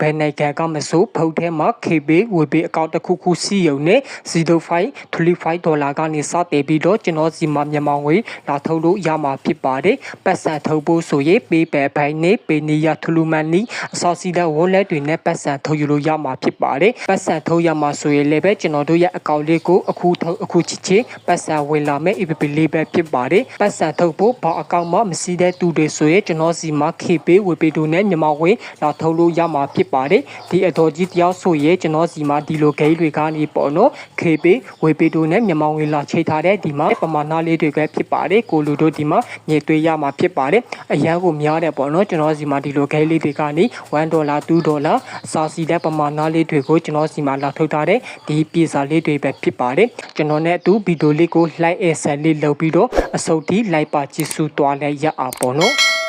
ဘယ်နိုင်ငံကမဆိုဖုတ်ထဲမှာ KB ဝေပေးအကောင့်တစ်ခုခုစီယုံနဲ့0535ဒေါ်လာကနေစတင်ပြီးတော့ကျွန်တော်စီမှာမြန်မာငွေလာထုတ်လို့ရမှာဖြစ်ပါတယ်ပတ်စံထုတ်ဖို့ဆိုရင်ပေးပယ်ဘိုင်းနဲ့ပေနီယာထလူမန်နီအစောစီတဲ့ wallet တွေနဲ့ပတ်စံထုတ်ယူလို့ရမှာဖြစ်ပါတယ်ပတ်စံထုတ်ရမှာဆိုရင်လည်းပဲကျွန်တော်တို့ရဲ့အကောင့်လေးကိုအခုထုတ်အခုချစ်ချစ်ပတ်စံဝင်လာမဲ့ APP လေးပဲဖြစ်ပါတယ်ပတ်စံထုတ်ဖို့ဘာအကောင့်မှမရှိတဲ့သူတွေဆိုရင်ကျွန်တော်စီမှာ KB ဝေပေးတို့နဲ့မြန်မာငွေလာထုတ်လို့ရမှာဖြစ်ပါတယ်ဒီအတော်ကြီးတယောက်ဆိုရင်ကျွန်တော်စီမှာဒီလိုဂိမ်းတွေကနေပေါ့နော် KB ဝေပေးတို့နဲ့မြန်မာငွေလာချိန်ထားတဲ့ဒီမှာပမာဏလေးတွေကဖြစ်ပါတယ်ကိုလူတို့ဒီမှာညသွေးရမှာဖြစ်ပါတယ်အရန်ကိုများတယ်ပေါ့နော်ကျွန်တော်စီမှာဒီလိုဂိမ်းလေးတွေကနေ1ဒေါ်လာ2ဒေါ်လာစာစီတဲ့ပမာဏလေးတွေကိုကျွန်တော်စီမှာလာထုတ်ထားတဲ့ဒီပြေစာလေးတွေပဲဖြစ်ပါတယ်ကျွန်တော်နဲ့အတူဗီဒီယိုလေးကို like and share လေးလုပ်ပြီးတော့အစုပ်တီ like ပါကြည့်စုသွားလဲရအောင်ပေါ့နော်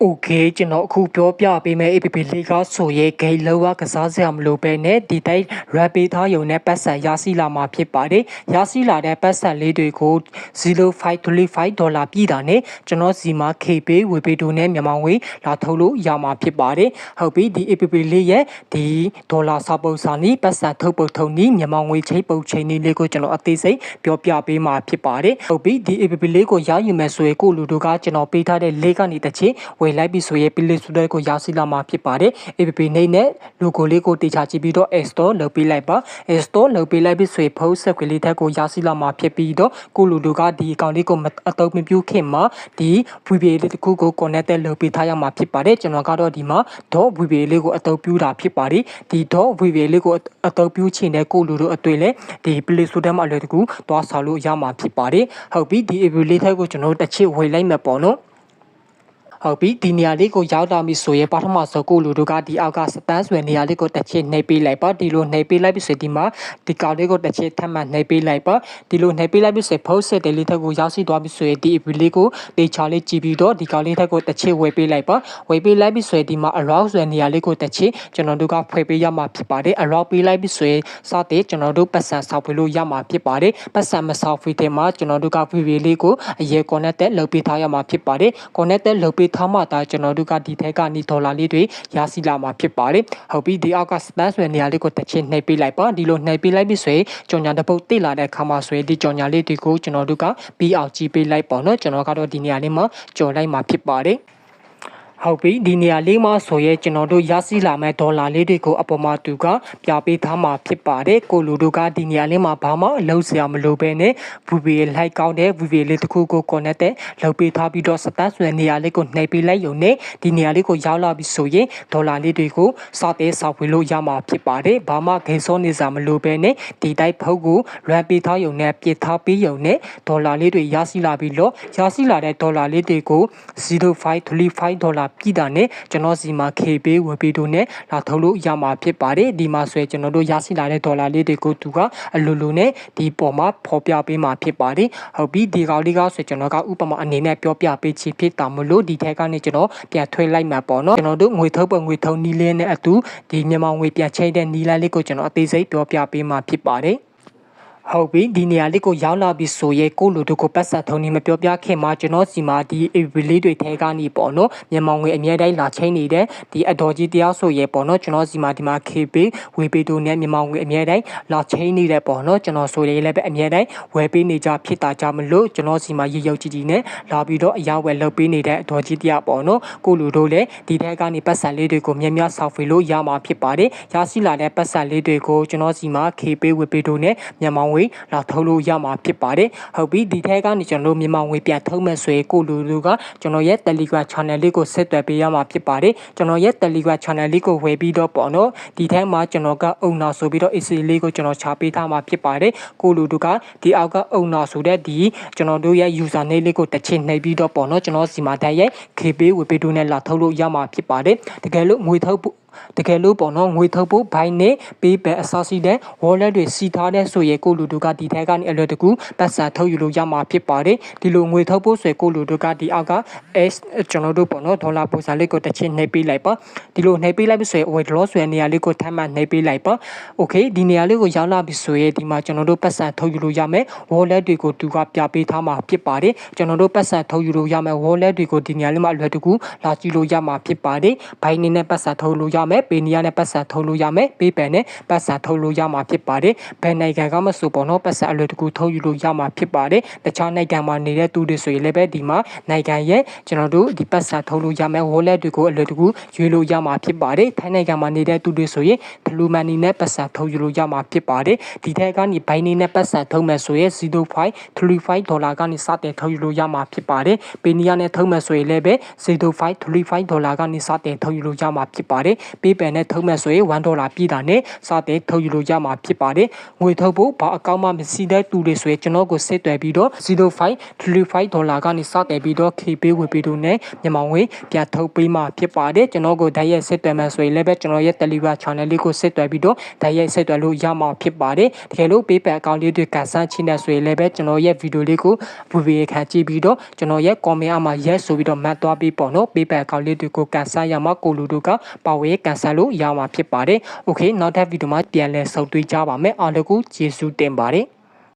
โอเคကျွန်တော်အခုပြောပြပေးမယ် APP လေးကဆိုရဲဂိမ်းလောကစားစရာမလိုပဲနဲ့ဒီတိုင်း rap ပေးထားရုံနဲ့ပတ်စံရရှိလာမှာဖြစ်ပါတယ်ရရှိလာတဲ့ပတ်စံလေးတွေကို0535ဒေါ်လာပြည်တာနဲ့ကျွန်တော်စီမှာ KP ဝေပေးတို့နဲ့မြန်မာငွေလာထုတ်လို့ရမှာဖြစ်ပါတယ်ဟုတ်ပြီဒီ APP လေးရဲ့ဒီဒေါ်လာစာပုတ်စာနီးပတ်စံထုတ်ပုတ်ထုံနီးမြန်မာငွေချိတ်ပုတ်ချိန်နီးလေးကိုကျွန်တော်အသေးစိတ်ပြောပြပေးမှာဖြစ်ပါတယ်ဟုတ်ပြီဒီ APP လေးကိုရယူမယ်ဆိုရင်ကိုလူတို့ကကျွန်တော်ပေးထားတဲ့လေးကနေတစ်ချိန်ဝ ယ်လိုက်ပြီဆိုရင် play store ကိုရရှိလာမှာဖြစ်ပါတယ် APP နေနဲ့ logo လေးကိုတေချာကြည့်ပြီးတော့ install လုပ်ပေးလိုက်ပါ install လုပ်ပေးလိုက်ပြီဆိုရင် post ဆက်ကလေးတက်ကိုရရှိလာမှာဖြစ်ပြီးတော့ကိုလူတို့ကဒီ account လေးကိုအသုံးမပြုခင်မှာဒီ VPA လေးတစ်ခုကို connect လုပ်ပေးထားရမှာဖြစ်ပါတယ်ကျွန်တော်ကတော့ဒီမှာ .vpa လေးကိုအသုံးပြုတာဖြစ်ပါတယ်ဒီ .vpa လေးကိုအသုံးပြုချင်တဲ့ကိုလူတို့အတွေ့လဲဒီ play store ထဲမှာအလွယ်တကူသွားဆောက်လို့ရမှာဖြစ်ပါတယ်ဟုတ်ပြီဒီ APP လေးထက်ကိုကျွန်တော်တို့တစ်ချစ်ဝေလိုက်မယ်ပေါ့နော် ဟုတ်ပြီဒီနေရာလေးကိုရောက်လာပြီဆိုရင်ပထမဆုံးကိုလူတို့ကဒီအောက်ကစတန်းဆွဲနေရာလေးကိုတစ်ချက်နှိပ်ပေးလိုက်ပါဒီလိုနှိပ်ပေးလိုက်ပြီဆိုဒီမှာဒီကောင်လေးကိုတစ်ချက်ထပ်မံနှိပ်ပေးလိုက်ပါဒီလိုနှိပ်ပေးလိုက်ပြီဆိုဖုတ်ဆက်တယ်လေးထက်ကိုရောက်ရှိသွားပြီဆိုရင်ဒီ app လေးကိုတေချာလေးကြည့်ပြီးတော့ဒီကောင်လေးထက်ကိုတစ်ချက်ဝယ်ပေးလိုက်ပါဝယ်ပေးလိုက်ပြီဆိုရင်ဒီမှာ around ဆွဲနေရာလေးကိုတစ်ချက်ကျွန်တော်တို့ကဖွဲ့ပေးရမှာဖြစ်ပါတယ် around ပေးလိုက်ပြီဆိုရင်စတဲ့ကျွန်တော်တို့ပတ်စံဆောက်ပေးလို့ရမှာဖြစ်ပါတယ်ပတ်စံမဆောက်ပေးတဲ့မှာကျွန်တော်တို့က VV လေးကိုအရေး connect လုပ်ပေးထားရမှာဖြစ်ပါတယ် connect လုပ်ပေးထားမှဒါကျွန်တော်တို့ကဒီထက်ကနေဒေါ်လာလေးတွေရရှိလာမှာဖြစ်ပါတယ်ဟုတ်ပြီဒီအောက်က span ဆိုတဲ့နေရာလေးကိုတစ်ချက်နှိပ်ပေးလိုက်ပါဒီလိုနှိပ်ပေးလိုက်ပြီဆိုရင်ကြော်ညာတစ်ပုတ်တိလာတဲ့အခါမှာဆိုရင်ဒီကြော်ညာလေးတွေကိုကျွန်တော်တို့ကပြီးအောင်ကြည့်ပေးလိုက်ပါတော့ကျွန်တော်ကတော့ဒီနေရာလေးမှာကြော်လိုက်မှာဖြစ်ပါတယ် ဟုတ်ပြီဒီနေရာလေးမှာဆိုရဲကျွန်တော်တို့ရရှိလာမဲ့ဒေါ်လာလေးတွေကိုအပေါ်မှာသူကပြပေးထားမှာဖြစ်ပါတယ်ကိုလူတို့ကဒီနေရာလေးမှာဘာမှအလုပ်စရာမလိုပဲနဲ့ VPA လိုက်ကောင်းတဲ့ VPA လေးတစ်ခုကို connect တဲ့လုပ်ပေးထားပြီးတော့စတတ်ဆွဲနေရာလေးကိုနှိပ်ပေးလိုက်ရုံနဲ့ဒီနေရာလေးကိုရောက်လာပြီဆိုရင်ဒေါ်လာလေးတွေကိုစတဲ့ဆောက်ဝေလို့ရမှာဖြစ်ပါတယ်ဘာမှဂိမ်းစောနေစရာမလိုပဲနဲ့ဒီတိုက်ဖုတ်ကို run ပေးထားရုံနဲ့ပြစ်ထားပေးရုံနဲ့ဒေါ်လာလေးတွေရရှိလာပြီးတော့ရရှိလာတဲ့ဒေါ်လာလေးတွေကို0535ဒေါ်လာပြည်တာနဲ့ကျွန်တော်စီမှာ KB ဝယ်ပေးတို့နဲ့လာထုတ်လို့ရမှာဖြစ်ပါတယ်ဒီမှာဆိုရင်ကျွန်တော်တို့ရရှိလာတဲ့ဒေါ်လာလေးတွေကိုသူကအလိုလိုနဲ့ဒီပေါ်မှာဖော်ပြပေးမှာဖြစ်ပါတယ်ဟုတ်ပြီဒီကောင်လေးကဆိုကျွန်တော်ကဥပမာအနေနဲ့ပြောပြပေးချင်ဖြစ်တာမလို့ဒီထက်ကနေကျွန်တော်ပြန်ထွေးလိုက်မှာပေါ့နော်ကျွန်တော်တို့ငွေထုတ်ပုံငွေထုတ်နီးလေးနဲ့အတူဒီမြန်မာငွေပြန်ချိန်တဲ့နီးလိုက်လေးကိုကျွန်တော်အသေးစိတ်ပြောပြပေးမှာဖြစ်ပါတယ် ဟုတ်ပြီဒီနေရာလေးကိုရောက်လာပြီဆိုရဲကိုလူတို့ကိုပတ်ဆက်ထုံးနေမပြောပြခင်မှာကျွန်တော်စီမှာဒီ AV လေးတွေထဲကနေပေါ့နော်မြန်မာငွေအမြဲတမ်းလာချင်းနေတဲ့ဒီအတော်ကြီးတရားဆိုရဲပေါ့နော်ကျွန်တော်စီမှာဒီမှာ KB ဝေပေးတို့နဲ့မြန်မာငွေအမြဲတမ်းလာချင်းနေတဲ့ပေါ့နော်ကျွန်တော်ဆိုရဲလည်းပဲအမြဲတမ်းဝယ်ပေးနေကြဖြစ်တာကြောင့်မလို့ကျွန်တော်စီမှာရေရုပ်ကြီးကြီးနဲ့လာပြီးတော့အရာဝယ်လုပ်ပေးနေတဲ့အတော်ကြီးတရားပေါ့နော်ကိုလူတို့လည်းဒီထဲကနေပတ်ဆက်လေးတွေကိုမြက်မြဆောက်ဖေလို့ရမှာဖြစ်ပါတယ်ရရှိလာတဲ့ပတ်ဆက်လေးတွေကိုကျွန်တော်စီမှာ KB ဝေပေးတို့နဲ့မြန်မာငွေလာထုတ်လို့ရမှာဖြစ်ပါတယ်ဟုတ်ပြီဒီထဲကနေကျွန်တော်တို့မြန်မာငွေပြန်ထုတ်မဲ့ဆိုရင်ကိုလူလူကကျွန်တော်ရဲ့ Telegram channel လေးကိုဆက်သွယ်ပေးရမှာဖြစ်ပါတယ်ကျွန်တော်ရဲ့ Telegram channel လေးကိုဝယ်ပြီးတော့ပေါ့နော်ဒီထဲမှာကျွန်တော်ကအုံနာဆိုပြီးတော့ AC လေးကိုကျွန်တော်ချပေးထားမှာဖြစ်ပါတယ်ကိုလူတို့ကဒီအောက်ကအုံနာဆိုတဲ့ဒီကျွန်တော်တို့ရဲ့ user name လေးကိုတစ်ချိန်နှိပ်ပြီးတော့ပေါ့နော်ကျွန်တော်စီမှာတက်ရဲ့ KB ဝယ်ပေးတို့နဲ့လာထုတ်လို့ရမှာဖြစ်ပါတယ်တကယ်လို့ငွေထုတ်ဖို့ တကယ်လို့ပေါ့နော်ငွေထုတ်ဖို့ဘိုင်းနဲ့ပေးပယ်အစောစီတဲ့ wallet တွေစီထားတဲ့ဆိုရဲကိုလူတို့ကဒီထဲကနေအလွယ်တကူပတ်စံထုတ်ယူလို့ရမှာဖြစ်ပါတယ်ဒီလိုငွေထုတ်ဖို့ဆိုကိုလူတို့ကဒီအောက်က S ကျွန်တော်တို့ပေါ့နော်ဒေါ်လာပုံစံလေးကိုတစ်ချင်းနှိပ်ပေးလိုက်ပါဒီလိုနှိပ်ပေးလိုက်ပြီဆိုရင် wait loss ဆိုတဲ့နေရာလေးကိုထပ်မံနှိပ်ပေးလိုက်ပါ okay ဒီနေရာလေးကိုရောက်လာပြီဆိုရင်ဒီမှာကျွန်တော်တို့ပတ်စံထုတ်ယူလို့ရမယ် wallet တွေကိုသူကပြပေးထားမှာဖြစ်ပါတယ်ကျွန်တော်တို့ပတ်စံထုတ်ယူလို့ရမယ် wallet တွေကိုဒီနေရာလေးမှာအလွယ်တကူလာကြည့်လို့ရမှာဖြစ်ပါတယ်ဘိုင်းနေနဲ့ပတ်စံထုတ်လို့ရမယ်ပေနီယာနဲ့ပတ်စံထုတ်လို့ရမယ်ပေးပယ်နဲ့ပတ်စံထုတ်လို့ရမှာဖြစ်ပါတယ်ဘယ်နိုင်ငံကမဆိုပေါ့နော်ပတ်စံအလွယ်တကူထုတ်ယူလို့ရမှာဖြစ်ပါတယ်တခြားနိုင်ငံမှာနေတဲ့သူတွေဆိုရင်လည်းပဲဒီမှာနိုင်ငံရဲ့ကျွန်တော်တို့ဒီပတ်စံထုတ်လို့ရမယ် wallet တွေကိုအလွယ်တကူရွေးလို့ရမှာဖြစ်ပါတယ်ထိုင်းနိုင်ငံမှာနေတဲ့သူတွေဆိုရင်ဘလူးမန်နီနဲ့ပတ်စံထုတ်ယူလို့ရမှာဖြစ်ပါတယ်ဒီထက်ကနေဘိုင်းနေနဲ့ပတ်စံထုတ်မယ်ဆိုရင်0535ဒေါ်လာကနေစတင်ထုတ်ယူလို့ရမှာဖြစ်ပါတယ်ပေနီယာနဲ့ထုတ်မယ်ဆိုရင်လည်းပဲ0535ဒေါ်လာကနေစတင်ထုတ်ယူလို့ရမှာဖြစ်ပါတယ်ပေးပယ်နဲ့ထုတ်မယ်ဆိုရင်1ဒေါ်လာပြည်တာနဲ့စတင်ထုတ်ယူလို့ရမှာဖြစ်ပါတယ်ငွေထုတ်ဖို့ဘာအကောင့်မှမရှိတဲ့သူတွေဆိုရင်ကျွန်တော်ကိုဆက်သွယ်ပြီးတော့0535ဒေါ်လာကနေစတင်ပြီးတော့ KB ဝယ်ပြီးတော့နဲ့မြန်မာငွေပြန်ထုတ်ပေးမှာဖြစ်ပါတယ်ကျွန်တော်ကိုဓာတ်ရိုက်ဆက်သွယ်မယ်ဆိုရင်လည်းပဲကျွန်တော်ရဲ့ Telegram channel လေးကိုဆက်သွယ်ပြီးတော့ဓာတ်ရိုက်ဆက်သွယ်လို့ရမှာဖြစ်ပါတယ်တကယ်လို့ PayPal account လေးတွေကန်ဆန်းချိနေဆိုရင်လည်းပဲကျွန်တော်ရဲ့ဗီဒီယိုလေးကိုဗီဒီယိုခံကြည့်ပြီးတော့ကျွန်တော်ရဲ့ comment အမှာ yes ဆိုပြီးတော့မှတ်သွားပြီးပေါ့နော် PayPal account လေးတွေကိုကန်ဆန်းရမှာကိုလူတို့ကပါဝဲကန်ဆန်းလို့ရမှာဖြစ်ပါတယ်။ Okay နောက်ထပ်ဗီဒီယိုမှာပြန်လည်ဆုံတွေ့ကြပါမယ်အားလုံးကိုကျေးဇူးတင်ပါတယ်